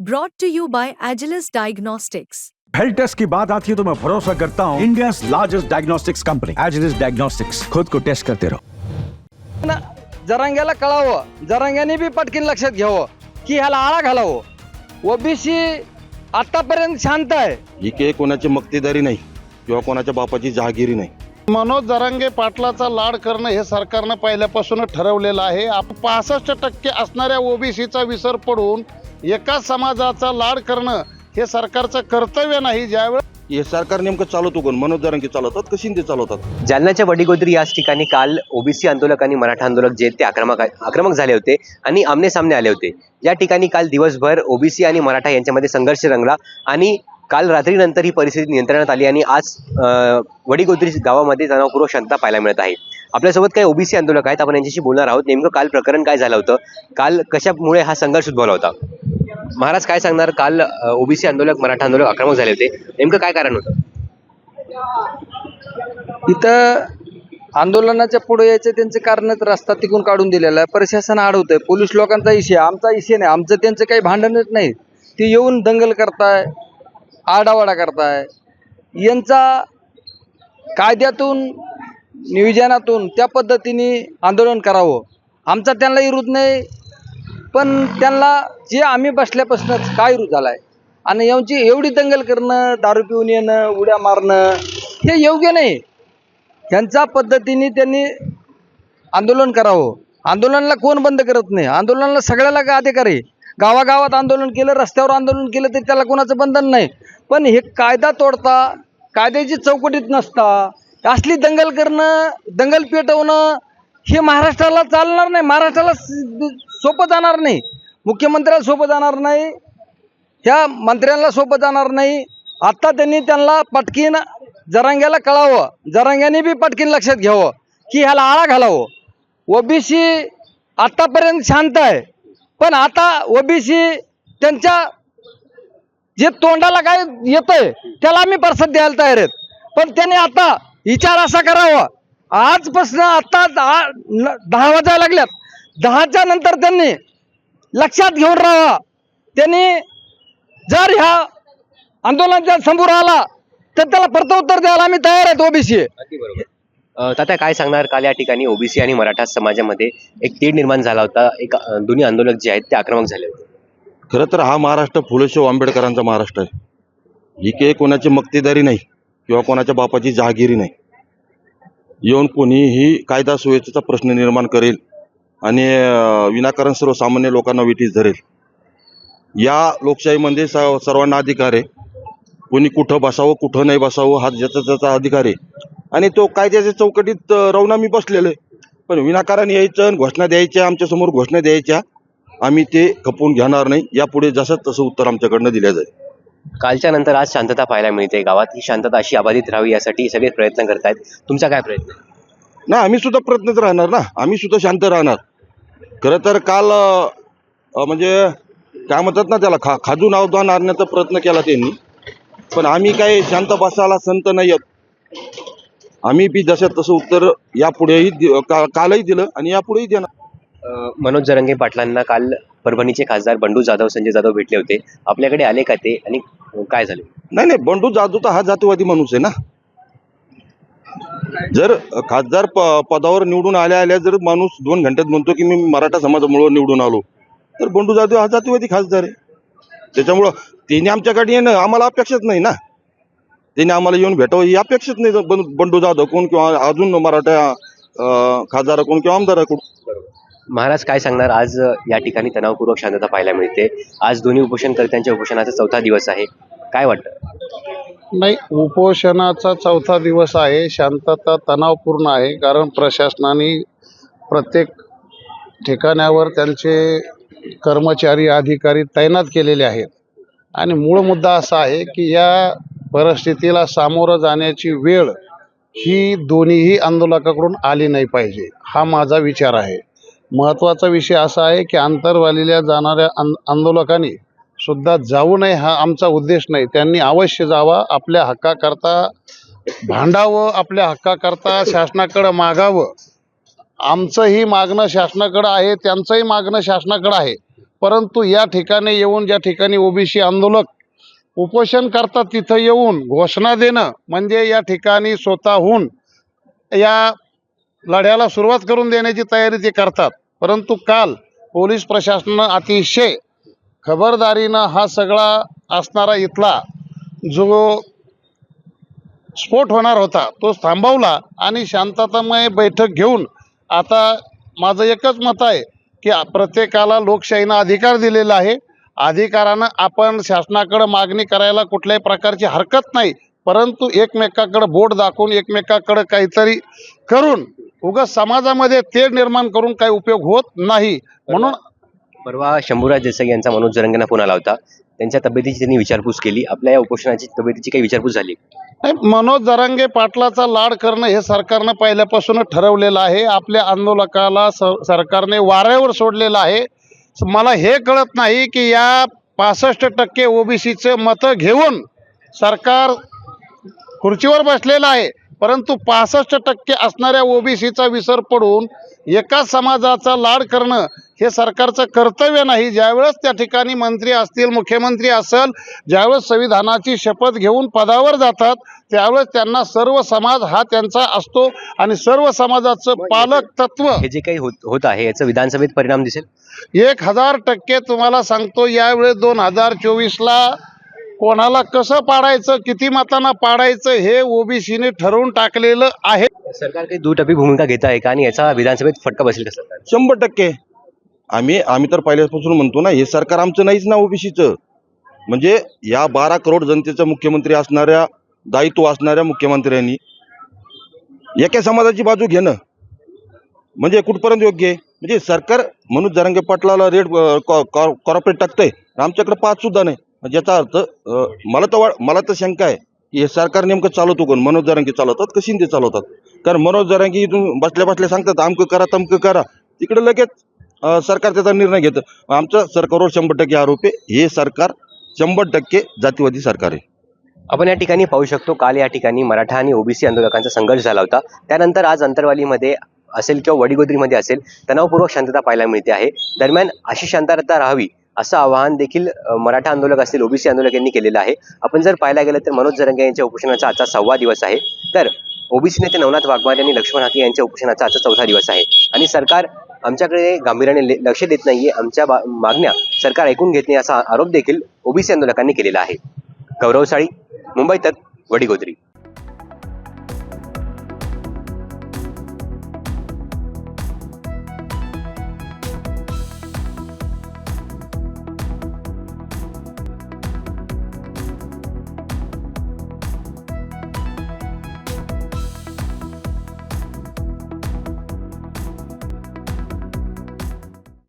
Brought to you by Agilus Diagnostics. Health test की बात आती है तो मैं भरोसा करता हूँ India largest diagnostics company Agilus diagnostics खुद को टेस्ट करते रहो ना जरांग्याला कळावं जरांग्याने बी पटकीन लक्षात घ्यावं की ह्याला आळा घालावं ओबीसी आतापर्यंत शांत आहे ही काही कोणाची मक्तेदारी नाही किंवा कोणाच्या बापाची जहागिरी नाही मनोज जरांगे पाटलाचा लाड करणं हे सरकारनं पहिल्यापासूनच ठरवलेलं आहे पासष्ट टक्के असणाऱ्या ओबीसीचा विसर पडून एकाच समाजाचा लाड करणं हे सरकारचं कर्तव्य नाही ज्यावेळेस हे सरकार नेमकं चालवतो कोण? मनोज जरांगे चालवतात का शिंदे चालवतात? जालन्याच्या वडीगोद्री याच ठिकाणी काल ओबीसी आंदोलक आणि मराठा आंदोलक जे ते आक्रमक आक्रमक झाले होते आणि आमने सामने आले होते. या ठिकाणी काल दिवसभर ओबीसी आणि मराठा यांच्यामध्ये संघर्ष रंगला आणि काल रात्रीनंतर ही परिस्थिती नियंत्रणात आली आणि आज वडीगोद्री गावामध्ये तणावपूर्वक शांतता पाहायला मिळत आहे. आपल्यासोबत काही ओबीसी आंदोलक आहेत आपण यांच्याशी बोलणार आहोत. नेमकं काल प्रकरण काय झालं होतं? काल कशामुळे हा संघर्ष उद्भवला होता? महाराज काय सांगणार? काल ओबीसी आंदोलक मराठा आंदोलक आक्रमक झाले होते. नेमकं काय कारण होतं? इथं आंदोलनाच्या पुढे यायचे त्यांचे कारणच रस्ता तिकून काढून दिलेला आहे. प्रशासन अडवतंय पोलीस लोकांचा इशे आमचा इशे नाही. आमचं त्यांचं काही भांडणच नाही. ते येऊन दंगल करताय आडावाडा करताय. यांचा कायद्यातून नियोजनातून त्या पद्धतीने आंदोलन करावं. आमचा त्यांना विरोध नाही. पण त्यांना जे आम्ही बसल्यापासूनच काय विरोध झालाय? आणि यांची एवढी दंगल करणं दारू पिऊन येणं उड्या मारणं हे योग्य नाही. ह्यांच्या पद्धतीने त्यांनी आंदोलन करावं. आंदोलनाला कोण बंद करत नाही? आंदोलनाला सगळ्याला का अधिकार आहे. गावागावात आंदोलन केलं रस्त्यावर आंदोलन केलं तरी त्याला कोणाचं बंधन नाही. पण हे कायदा तोडता कायद्याची चौकटीत नसता असली दंगल करणं दंगल पेटवणं हे महाराष्ट्राला चालणार नाही. महाराष्ट्राला सोपं जाणार नाही. मुख्यमंत्र्याला सोपं जाणार नाही. ह्या मंत्र्यांना सोपं जाणार नाही. आत्ता त्यांनी त्यांना पटकीन जरांग्याला कळावं. जरांग्याने बी पटकीन लक्षात घ्यावं की ह्याला आळा घालावं. ओबीसी आत्तापर्यंत शांत आहे. पण आता ओबीसी त्यांच्या जे तोंडाला काय येतंय त्याला आम्ही परसद द्यायला तयार आहेत. पण त्याने आता विचार असा करावा आजपासून आता दहा दहा वाजायला लागल्यात. दहाच्या नंतर त्यांनी लक्षात घेऊन राहावा. त्यांनी जर ह्या आंदोलनाच्या समोर आला तर त्याला प्रत्युत्तर द्यायला आम्ही तयार आहेत ओबीसी. तात्या काय सांगणार काल या ठिकाणी ओबीसी आणि मराठा समाजामध्ये एक तीड निर्माण झाला होता. एक दोन्ही आंदोलक जे आहेत ते आक्रमक झाले होते. खरं तर हा महाराष्ट्र फुलेशाह आंबेडकरांचा महाराष्ट्र आहे. ही काही कोणाची मक्तेदारी नाही किंवा कोणाच्या बापाची जहागिरी नाही. येऊन कोणीही कायदा सुव्यवस्थेचा प्रश्न निर्माण करेल आणि विनाकारण सर्वसामान्य लोकांना विटीस धरेल. या लोकशाहीमध्ये स सर्वांना अधिकार आहे. कोणी कुठं बसावं कुठं नाही बसावं हा ज्याचा त्याचा अधिकार आहे. आणि तो कायद्याच्या चौकटीत राहून आम्ही बसलेलो आहे. पण विनाकारण यायचं आणि घोषणा द्यायच्या आमच्यासमोर घोषणा द्यायच्या आम्ही ते खपवून घेणार नाही. यापुढे जसं तसं उत्तर आमच्याकडनं दिलं जाईल. कालच्या नंतर आज शांतता पाहायला मिळते. गावात ही शांतता अशी अबाधित राहावी यासाठी सगळे प्रयत्न करतायत. तुमचा काय प्रयत्न? आहे? ना आम्ही सुद्धा प्रयत्नच राहणार ना. आम्ही सुद्धा शांत राहणार. खरं तर काल अं, म्हणजे काय म्हणतात ना त्याला खा खाजून अवधान आणण्याचा प्रयत्न केला त्यांनी. पण आम्ही काही शांत बसायला संत नाही आहेत आम्ही बी जसं तसं उत्तर यापुढेही दि- का- कालही दिलं आणि यापुढेही देणार. अ, मनोज जरंगे पाटलांना काल परभणीचे खासदार बंडू जाधव संजय जाधव भेटले होते. आपल्याकडे आले का ते आणि काय झाले? नाही नाही बंडू जाधव तर हा जातीवादी माणूस आहे ना. जर खासदार पदावर निवडून आल्या आल्या जर माणूस दोन घंट्यात म्हणतो की मी मराठा समाजामुळे निवडून आलो तर बंडू जाधव हा जातीवादी खासदार आहे. त्याच्यामुळं त्याने आमच्याकडे येणं आम्हाला अपेक्षाच नाही ना. त्याने आम्हाला येऊन भेटावं ही अपेक्षाच नाही. बंडू जाधव कोण किंवा अजून मराठा अं, खासदार कोण किंवा आमदार कोण? महाराज काय सांगणार? आज या ठिकाणी तणावपूर्वक शांतता पाहायला मिळते. आज दोन्ही उपोषणकर्त्यांच्या उपोषणाचा चौथा दिवस आहे. काय वाटतं? नाही उपोषणाचा चौथा दिवस आहे. शांतता तणावपूर्ण आहे कारण प्रशासनाने प्रत्येक ठिकाण्यावर त्यांचे कर्मचारी अधिकारी तैनात केलेले आहेत. आणि मूळ मुद्दा असा आहे की या परिस्थितीला सामोरं जाण्याची वेळ ही दोन्हीही आंदोलकाकडून आली नाही पाहिजे हा माझा विचार आहे. महत्त्वाचा विषय असा आहे की अंतरवालीला जाणाऱ्या आंदोलकांनी सुद्धा जाऊ नये हा आमचा उद्देश नाही. त्यांनी अवश्य जावा आपल्या हक्काकरता भांडावं आपल्या हक्काकरता शासनाकडं मागावं. आमचंही मागणं शासनाकडं आहे त्यांचंही मागणं शासनाकडं आहे. परंतु या ठिकाणी येऊन ज्या ठिकाणी ओबीसी आंदोलक उपोषण करतात तिथं येऊन घोषणा देणं म्हणजे या ठिकाणी स्वतःहून या लढ्याला सुरुवात करून देण्याची तयारी ते करतात. परंतु काल पोलीस प्रशासनानं अतिशय खबरदारीनं हा सगळा असणारा इथला जो स्फोट होणार होता तो थांबवला आणि शांततामय बैठक घेऊन आता माझं एकच मत आहे की प्रत्येकाला लोकशाहीनं अधिकार दिलेला आहे. अधिकारानं आपण शासनाकडं मागणी करायला कुठल्याही प्रकारची हरकत नाही. परंतु एकमेकाकडं बोट दाखवून एकमेकाकडं काहीतरी करून उगाच समाजामध्ये तेढ निर्माण करून काही उपयोग होत नाही. म्हणून परवा शंभूराज देसाई यांचा मनोज जरंगेंना फोन आला होता. त्यांच्या तब्येतीची त्यांनी विचारपूस केली. आपल्या या उपोषणाची तब्येतीची काही विचारपूस झाली? नाही मनोज जरांगे पाटलाचा लाड करणं हे सरकारनं पहिल्यापासूनच ठरवलेलं आहे. आपल्या आंदोलकाला सरकारने वाऱ्यावर सोडलेलं आहे. मला हे कळत नाही की या पासष्ट टक्के ओबीसीचं मतं घेऊन सरकार खुर्चीवर बसलेलं आहे. परंतु पासष्ट टक्के असणाऱ्या ओबीसीचा विसर पडून एकाच समाजाचा लाड करणं हे सरकारचं कर्तव्य नाही. ज्यावेळेस त्या ठिकाणी मंत्री असतील मुख्यमंत्री असेल ज्यावेळेस संविधानाची शपथ घेऊन पदावर जातात त्यावेळेस त्यांना सर्व समाज हा त्यांचा असतो आणि सर्व समाजाचं पालक तत्व. हे जे काही होत होत आहे याचा विधानसभेत परिणाम दिसेल? एक हजार टक्के तुम्हाला सांगतो यावेळेस दोन हजार चोवीसला कोणाला कसं पाडायचं किती मतांना पाडायचं हे ओबीसीने ठरवून टाकलेलं आहे. सरकार काही दुटप्पी भूमिका घेत आहे का? आणि याचा विधानसभेत फटका बसेल का सरकार शंभर टक्के. आम्ही आम्ही तर पहिल्यापासून म्हणतो ना हे सरकार आमचं नाहीच ना ओबीसीचं. म्हणजे या बारा करोड जनतेचा मुख्यमंत्री असणाऱ्या दायित्व असणाऱ्या मुख्यमंत्र्यांनी एका समाजाची बाजू घेणं म्हणजे कुठपर्यंत योग्य आहे? म्हणजे सरकार मनोज जरांगे पाटलाला रेट कॉर्पोरेट टाकतंय. आमच्याकडे पाच सुद्धा नाही. म्हणजे याचा अर्थ मला तर वा- मला तर शंका आहे की हे सरकार नेमकं चालवतो कोण? मनोज जरांगे चालवतात का शिंदे चालवतात? कारण मनोज जरांगे इथून बसल्या बसल्या सांगतात अमकं करा तमकं करा. तिकडे लगेच सरकार त्याचा निर्णय घेतं. आमचं सरकारवर शंभर टक्के आरोप आहे. हे सरकार शंभर टक्के जातीवादी सरकार आहे. आपण या ठिकाणी पाहू शकतो काल या ठिकाणी मराठा आणि ओबीसी आंदोलकांचा संघर्ष झाला होता. त्यानंतर आज अंतरवालीमध्ये असेल किंवा वडीगोद्रीमध्ये असेल तणावपूर्वक शांतता पाहायला मिळते आहे. दरम्यान अशी शांतता राहावी असं आवाहन देखील मराठा आंदोलक असतील ओबीसी आंदोलक यांनी केलेलं आहे. आपण जर पाहायला गेलं तर मनोज जरंगे यांच्या उपोषणाचा आजचा सहावा दिवस आहे. तर ओबीसी नेते नवनाथ वाघमारे आणि लक्ष्मण हाके यांच्या उपोषणाचा आजचा चौथा दिवस आहे. आणि सरकार आमच्याकडे गांभीर्याने ले- लक्ष देत नाहीये. आमच्या बा- मागण्या सरकार ऐकून घेत नाही असा आरोप देखील ओबीसी आंदोलकांनी केलेला आहे. गौरवशाळी मुंबई तक वडीगोदरी.